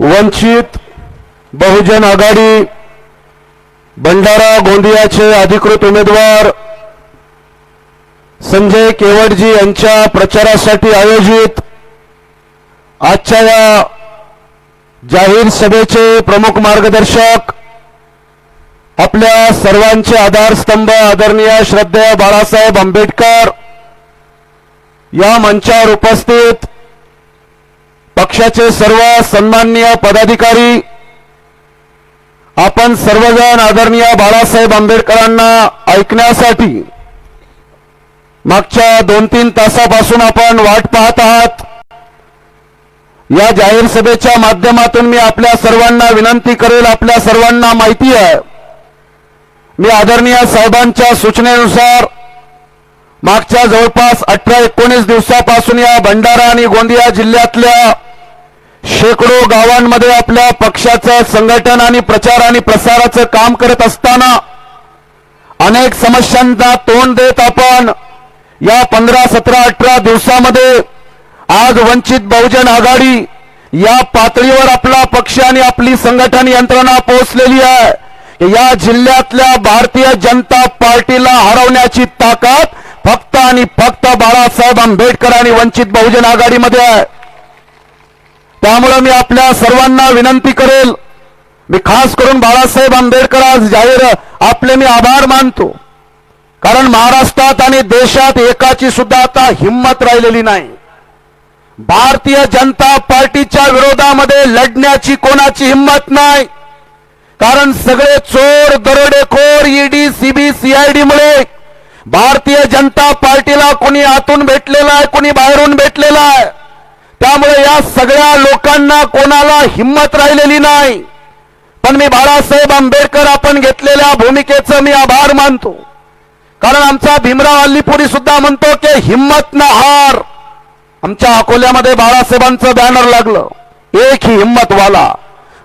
वंचित बहुजन आघाडी भंडारा गोंदियाचे अधिकृत उमेदवार संजय केवटजी यांच्या प्रचारासाठी आयोजित आजच्या या जाहीर सभेचे प्रमुख मार्गदर्शक आपल्या सर्वांचे आधारस्तंभ आदरणीय श्रद्धेय बाळासाहेब आंबेडकर या मंचावर उपस्थित पक्षाचे सर्व सन्माननीय पदाधिकारी आपण सर्वजण आदरणीय बाळासाहेब आंबेडकरांना ऐकण्यासाठी मागच्या दोन तीन तासापासून आपण वाट पाहत आहात. या जाहीर सभेच्या माध्यमातून मी आपल्या सर्वांना विनंती करेल आपल्या सर्वांना माहिती आहे. मी आदरणीय साहेबांच्या सूचनेनुसार मागच्या जवळपास अठरा एकोणीस दिवसापासून या भंडारा आणि गोंदिया जिल्ह्यातल्या शेकडो गावांमध्ये आपल्या पक्षाचं संघटन आणि प्रचार आणि प्रसाराचं काम करत असताना अनेक समस्यांना तोंड देत आपण या पंधरा सतरा अठरा दिवसामध्ये आज वंचित बहुजन आघाडी या पातळीवर आपला पक्ष आणि आपली संघटन यंत्रणा पोहोचलेली आहे या जिल्ह्यातल्या भारतीय जनता पार्टीला हरवण्याची ताकद फक्त आणि फक्त बाळासाहेब आंबेडकर आणि वंचित बहुजन आघाडीमध्ये आहे. त्यामुळे मी आपल्या सर्वांना विनंती करेल मी खास करून बाळासाहेब आंबेडकर आज जाहीर आपले मी आभार मानतो. कारण महाराष्ट्रात आणि देशात एकाची सुद्धा आता हिंमत राहिलेली नाही. भारतीय जनता पार्टीच्या विरोधामध्ये लढण्याची कोणाची हिंमत नाही. कारण सगळे चोर दरोडेखोर ईडी सीबी सीआयडी मुळे भारतीय जनता पार्टीला कोणी आतून भेटलेला आहे कोणी बाहेरून भेटलेला आहे. त्यामुळे या सगळ्या लोकांना कोणाला हिंमत राहिलेली नाही. पण मी बाळासाहेब आंबेडकर आपण घेतलेल्या भूमिकेचं मी आभार मानतो. कारण आमचा भीमराव अल्लीपुरी सुद्धा म्हणतो की हिम्मत ना हार. आमच्या अकोल्यामध्ये बाळासाहेबांचं बॅनर लागलं. एक ही हिम्मत वाला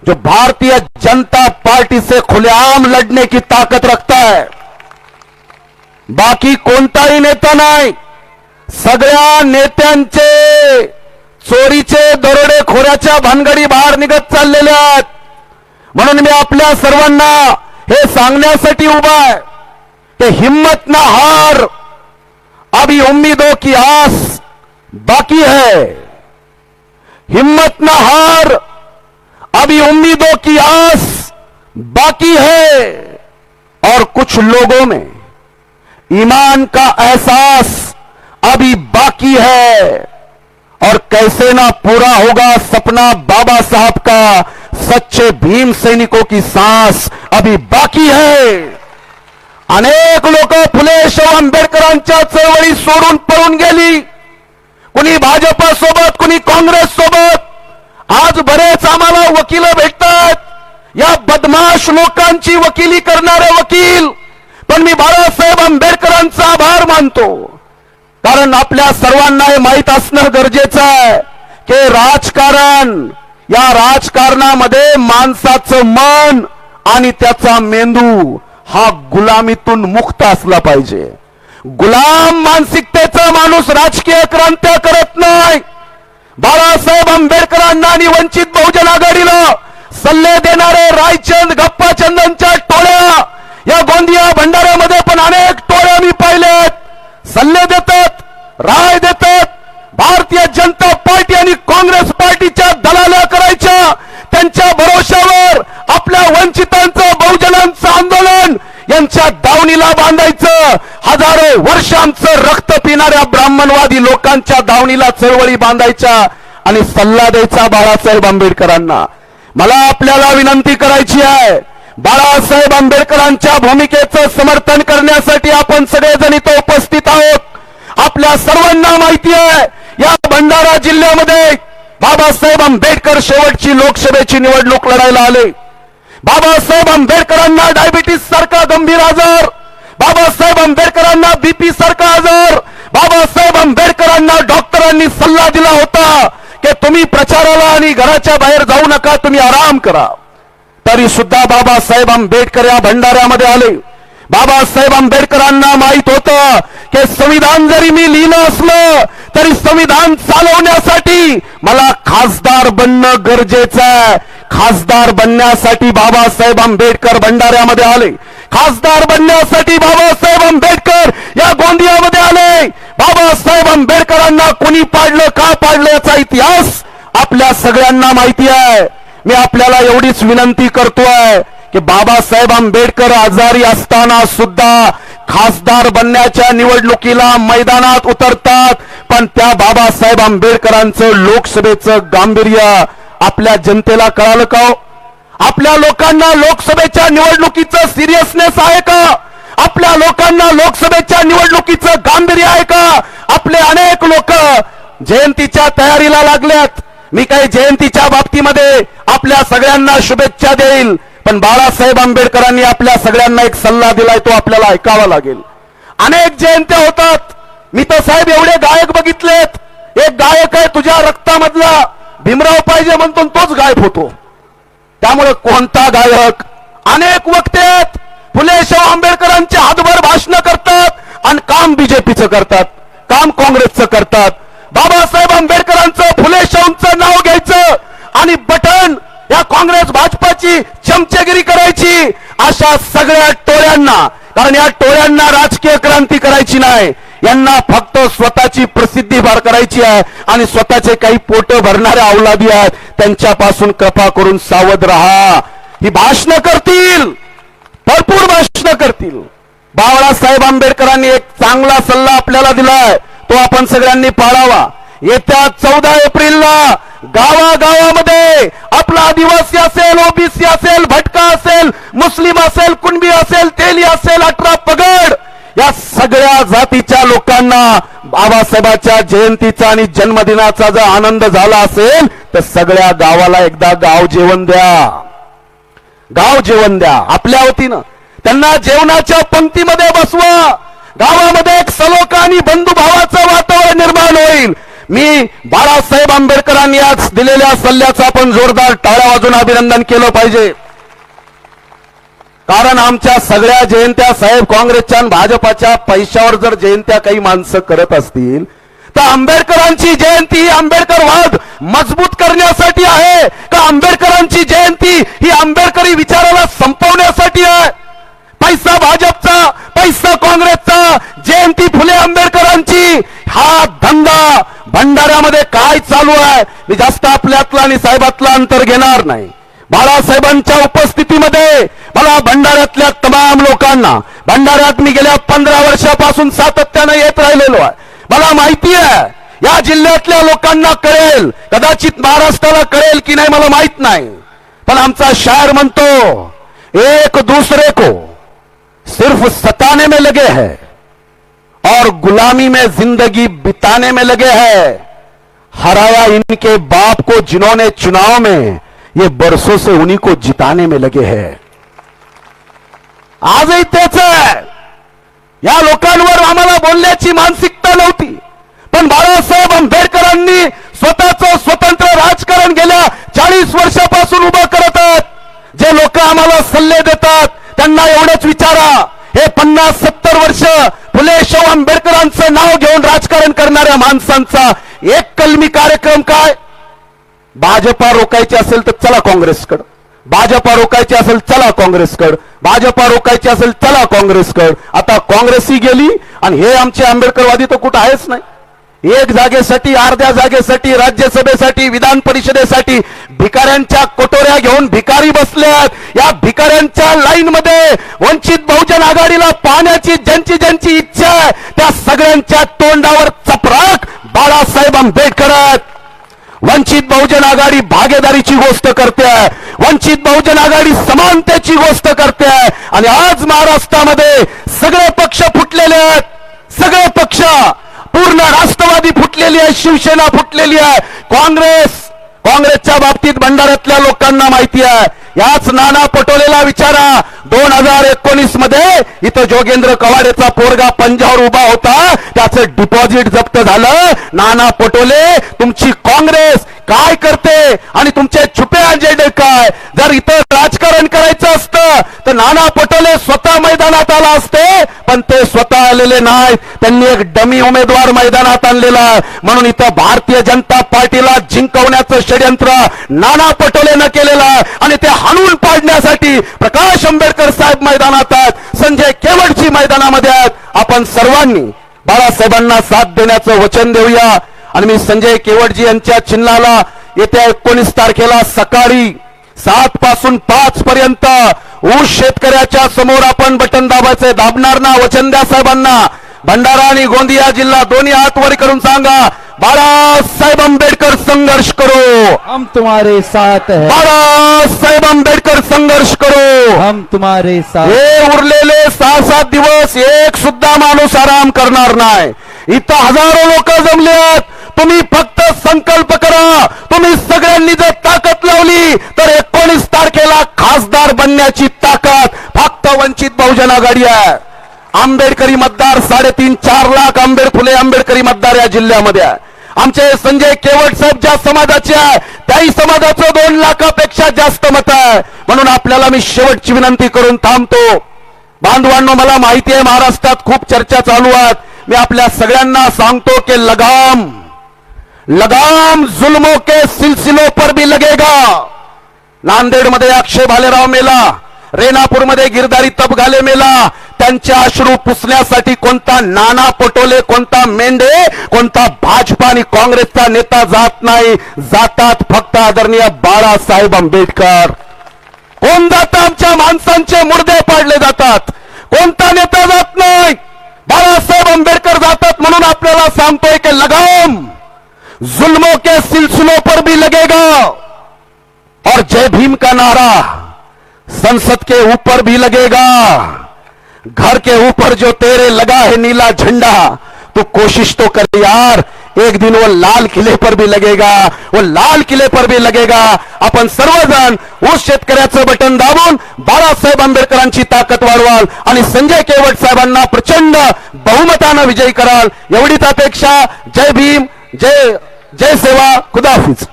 जो भारतीय जनता पार्टी से खुलेआम लढने की ताकत रखता है बाकी कोणताही नेता नाही. सगळ्या नेत्यांचे चोरीचे दरोडे खोऱ्याच्या भानगडी बाहेर निघत चाललेल्या आहेत. म्हणून मी आपल्या हिम्मत ना हार अभी उम्मीदों की आस बाकी है. हिम्मत ना हार अभी उम्मीदों की आस बाकी है. और कुछ लोगों में ईमान का एहसास अभी बाकी है। और कैसे ना पूरा होगा सपना बाबा साहब का। सच्चे भीम सैनिकों की सांस अभी बाकी है। अनेक लोक फुले शाहू आंबेडकरांच्या चळवळी सोडून पळून गेली। कुणी भाजपा सोबत कुणी काँग्रेस सोबत। आज बरेच आम्हाला वकील भेटतात। या बदमाश लोकांची वकिली करणारे वकील। पण मी बाळासाहेब आंबेडकरांचा आभार मानतो। कारण आपल्या सर्वांना हे माहीत असणं गरजेचं आहे की राजकारण या राजकारणामध्ये माणसाचं मन आणि त्याचा मेंदू हा गुलामीतून मुक्त असला पाहिजे. गुलाम मानसिकतेचा माणूस राजकीय क्रांत्या करत नाही. बाळासाहेब आंबेडकरांना आणि वंचित बहुजन आघाडीला सल्ले देणारे रायचंद गप्पाचंदनच्या टोळ्या या गोंदिया भंडाऱ्यामध्ये पण अनेक टोळ्या मी पाहिलेत. सल्ले देत राय देतात. भारतीय जनता पार्टी आणि काँग्रेस पार्टीच्या दलाल्या करायच्या. त्यांच्या भरोशावर आपल्या वंचितांचं बहुजनांचं आंदोलन यांच्या दावणीला बांधायचं. हजारो वर्ष आमचं रक्त पिणाऱ्या ब्राह्मणवादी लोकांच्या दावणीला चळवळी बांधायच्या आणि सल्ला द्यायचा बाळासाहेब आंबेडकरांना. मला आपल्याला विनंती करायची आहे बाळासाहेब आंबेडकरांच्या भूमिकेचं समर्थन करण्यासाठी आपण सगळेजण इथं उपस्थित आहोत. आपल्या सर्वांना माहिती आहे या भंडारा जिल्ह्यामध्ये बाबासाहेब आंबेडकर शेवटची लोकसभेची निवडणूक लढायला आले. बाबासाहेब आंबेडकरांना डायबिटीस सारखा गंभीर आजार. बाबासाहेब आंबेडकरांना बीपी सारखा आजार. बाबासाहेब आंबेडकरांना डॉक्टरांनी सल्ला दिला होता की तुम्ही प्रचाराला आणि घराच्या बाहेर जाऊ नका तुम्ही आराम करा. तरी सुद्धा बाबासाहेब आंबेडकर या भंडाऱ्यामध्ये आले. बाबासाहेब आंबेडकरांना माहीत होतं हे संविधान जरी मी लिहिलं असलं तरी संविधान चालवण्यासाठी मला खासदार बनणं गरजेचं आहे. खासदार बनण्यासाठी बाबासाहेब आंबेडकर भंडाऱ्यामध्ये आले. खासदार बनण्यासाठी बाबासाहेब आंबेडकर या गोंदियामध्ये आले. बाबासाहेब आंबेडकरांना कोणी पाडलं का पाडलं याचा इतिहास आपल्या सगळ्यांना माहिती आहे. मी आपल्याला एवढीच विनंती करतोय. की बाबासाहेब आंबेडकर आजारी असताना सुद्धा खासदार बनण्याच्या निवडणुकीला मैदानात उतरतात. पण त्या बाबासाहेब आंबेडकरांचं लोकसभेचं गांभीर्य आपल्या जनतेला कळालं का हो? आपल्या लोकांना लोकसभेच्या निवडणुकीचं सिरियसनेस आहे का? आपल्या लोकांना लोकसभेच्या निवडणुकीचं गांभीर्य आहे का? आपले अनेक लोक जयंतीच्या तयारीला लागल्यात मी काही जयंतीच्या बाबतीमध्ये आपल्या सगळ्यांना शुभेच्छा देईल पण बाळासाहेब आंबेडकरांनी आपल्या सगळ्यांना एक सल्ला दिलाय तो आपल्याला ऐकावा लागेल. अनेक जयंत्या होतात. मी तर साहेब एवढे गायक बघितलेत. एक गायक आहे तुझ्या रक्तामधला. भीमराव पाहिजे म्हणतो तोच गायब होतो. त्यामुळे कोणता गायक? अनेक वक्ते आहेत. फुले शाहू आंबेडकरांचे हातभर भाषण करतात आणि काम बीजेपीचं करतात. काम काँग्रेसचं करतात बाबासाहेब आंबेडकरांचं फुले शाहूंचं नाव घ्यायचं आणि बटन या काँग्रेस भाजपाची चमचेगिरी करायची अशा सगळ्या टोळ्यांना कारण या टोळ्यांना राजकीय क्रांती करायची नाही. यांना फक्त स्वतःची प्रसिद्धी फार करायची आहे आणि स्वतःचे काही पोट भरणाऱ्या अवलादी आहेत. त्यांच्यापासून कृपा करून सावध राहा. ही भाषणं करतील. भरपूर भाषण करतील. बाळासाहेब आंबेडकरांनी एक चांगला सल्ला आपल्याला दिलाय. तो आपण सगळ्यांनी पाळावा. येत्या चौदा एप्रिलला गावागावामध्ये आपला आदिवासी असेल ओबीसी असेल भटका असेल मुस्लिम असेल कुणबी असेल तेली असेल अठरा पगड या सगळ्या जातीच्या लोकांना बाबासाहेबाच्या जयंतीचा आणि जन्मदिनाचा जर आनंद झाला असेल तर सगळ्या गावाला एकदा गाव जेवण द्या. गाव जेवण द्या आपल्या वतीनं. त्यांना जेवणाच्या पंक्तीमध्ये बसवा. गावामध्ये एक सलोखा आणि बंधुभावाचं वातावरण निर्माण होईल. मी बाळासाहेब आंबेडकरांनी आज दिलेल्या सल्ल्याचं आपण जोरदार टाळ्या वाजून अभिनंदन केलं पाहिजे. कारण आमच्या सगळ्या जयंत्या साहेब काँग्रेसच्या आणि भाजपाच्या पैशावर जर जयंत्या काही माणसं करत असतील तर आंबेडकरांची जयंती ही आंबेडकरवाद मजबूत करण्यासाठी आहे. का आंबेडकरांची जयंती ही आंबेडकरी विचाराला संपवण्यासाठी आहे? पैसा भाजपचा पैसा काँग्रेसचा जयंती फुले आंबेडकरांची हा धंदा भंडाऱ्यामध्ये काय चालू आहे? मी जास्त आपल्यातलं आणि साहेबातलं अंतर घेणार नाही. बाळासाहेबांच्या उपस्थितीमध्ये मला भंडाऱ्यातल्या तमाम लोकांना भंडाऱ्यात मी गेल्या पंधरा वर्षापासून सातत्यानं येत राहिलेलो आहे. मला माहिती आहे या जिल्ह्यातल्या लोकांना कळेल कदाचित महाराष्ट्राला कळेल की नाही मला माहीत नाही. पण आमचा शायर म्हणतो एक दुसरे को सिर्फ सताने में लगे है. और गुलामी में ज़िंदगी बिताने में लगे हैं। हराया इनके बाप को जिन्होंने चुनाव में, ये बरसों से उन्हीं को जिताने में लगे हैं। आजही तेच आहे या लोकांवर आम्हाला बोलण्याची मानसिकता नव्हती, पण बाळासाहेब आंबेडकरांनी स्वतःचं स्वतंत्र राजकारण गेल्या चाळीस वर्षापासून उभं करत आहेत. जे लोक आम्हाला सल्ले देतात, त्यांना एवढंच विचारा, हे पन्नास सत्तर वर्ष फुले आंबेडकरांचं नाव घेऊन राजकारण करणाऱ्या माणसांचा एक कलमी कार्यक्रम काय? भाजपा रोखायची असेल तर चला काँग्रेसकडं. भाजपा रोखायची असेल चला काँग्रेसकड. भाजपा रोखायची असेल चला काँग्रेसकड. आता काँग्रेसही गेली आणि हे आमचे आंबेडकरवादी तर कुठं आहेच नाही. एक जागेसाठी अर्ध्या जागेसाठी राज्यसभेसाठी विधान परिषदेसाठी भिकाऱ्यांच्या कोटोऱ्या घेऊन भिकारी बसल्यात या भिकाऱ्यांच्या लाईन मध्ये वंचित बहुजन आघाडीला पाहण्याची ज्यांची ज्यांची इच्छा आहे त्या सगळ्यांच्या तोंडावर चपराक बाळासाहेब आंबेडकर वंचित बहुजन आघाडी भागीदारीची गोष्ट करते. वंचित बहुजन आघाडी समानतेची गोष्ट करते. आणि आज महाराष्ट्रामध्ये सगळे पक्ष फुटलेले आहेत. सगळे पक्ष आता राष्ट्रवादी फुटलेली आहे शिवसेना फुटलेली आहे. काँग्रेस काँग्रेसच्या बाबतीत भंडाऱ्यातल्या लोकांना माहिती आहे. याच नाना पटोलेला विचारा. दोन हजार एकोणीसमध्ये इथं जोगेंद्र कवाडेचा पोरगा पंजावर उभा होता. त्याचं डिपॉझिट जप्त झालं. नाना पटोले तुमची काँग्रेस काय करते? आणि तुमचे छुपे अजेंडे काय जर इथं राजकारण तर नाना पटोले स्वतः मैदानात आला असते पण ते स्वतः आलेले नाहीत. त्यांनी एक डमी उमेदवार मैदानात आणलेला म्हणून इथं भारतीय जनता पार्टीला जिंकवण्याचं षडयंत्र नाना पटोलेनं केलेलं आणि ते हाणून पाडण्यासाठी प्रकाश आंबेडकर साहेब मैदानात आहेत. संजय केवटजी मैदानामध्ये आहेत. आपण सर्वांनी बाळासाहेबांना साथ देण्याचं वचन देऊया. आणि मी संजय केवटजी यांच्या चिन्हाला येत्या एकोणीस तारखेला सकाळी सात पासून पाच पर्यंत ऊस शेतकऱ्याच्या समोर आपण बटन दाबायचे दाबणार ना वचन द्या साहेबांना? भंडारा आणि गोंदिया जिल्हा दोन्ही हात वर करून सांगा बाळासाहेब आंबेडकर संघर्ष करो. हम तुम्हारे साथ हैं। बाळासाहेब आंबेडकर संघर्ष करो. हम तुम्हारे साथ हे उरलेले सहा सात दिवस एक सुद्धा माणूस आराम करणार नाही. इथं हजारो लोक जमले आहेत. तुम्ही फक्त संकल्प करा. तुम्ही सगळ्यांनी जर ताकद लावली तर एकोणीस तारखेला खासदार बनण्याची ताकद फक्त वंचित बहुजन आघाडी आहे. आंबेडकरी मतदार साडेतीन चार लाख आंबेड फुले आंबेडकरी मतदार या जिल्ह्यामध्ये आहे. आमचे संजय केवट साहेब ज्या समाजाचे आहे त्याही समाजाचं दोन लाखापेक्षा जास्त मत आहे. म्हणून आपल्याला मी शेवटची विनंती करून थांबतो. बांधवांनो मला माहिती आहे महाराष्ट्रात खूप चर्चा चालू आहेत. मी आपल्या सगळ्यांना सांगतो की लगाम लगाम जुल्मों के सिलसिलों पर भी लगेगा. नांदेडमध्ये अक्षय भालेराव मेला. रेणापूरमध्ये गिरधारी तपघाले मेला. त्यांच्या अश्रू पुसण्यासाठी कोणता नाना पटोले कोणता मेंढे कोणता भाजपा आणि काँग्रेसचा नेता जात नाही. जातात फक्त आदरणीय बाळासाहेब आंबेडकर. कोण जात आमच्या माणसांचे मुर्दे पाडले जातात? कोणता नेता जात नाही? बाळासाहेब आंबेडकर जातात म्हणून आपल्याला सांगतोय की लगाम. जुल्मो के सिलसिलो पर भी लगेगा. और जय भीम का नारा संसद के ऊपर भी लगेगा। घर के ऊपर जो तेरे लगा है नीला झंडा तो कोशिश तो कर यार एक दिन वो लाल किले पर भी लगेगा वो लाल किले पर भी लगेगा। आपण सर्वजण ऊस शेतकऱ्याचं बटन दाबून बाळासाहेब आंबेडकरांची ताकद वाढवाल आणि संजय केवट साहेबांना प्रचंड बहुमतानं विजयी कराल. एवढीच अपेक्षा. जय भीम. जय जय सेवा. खुदाफिज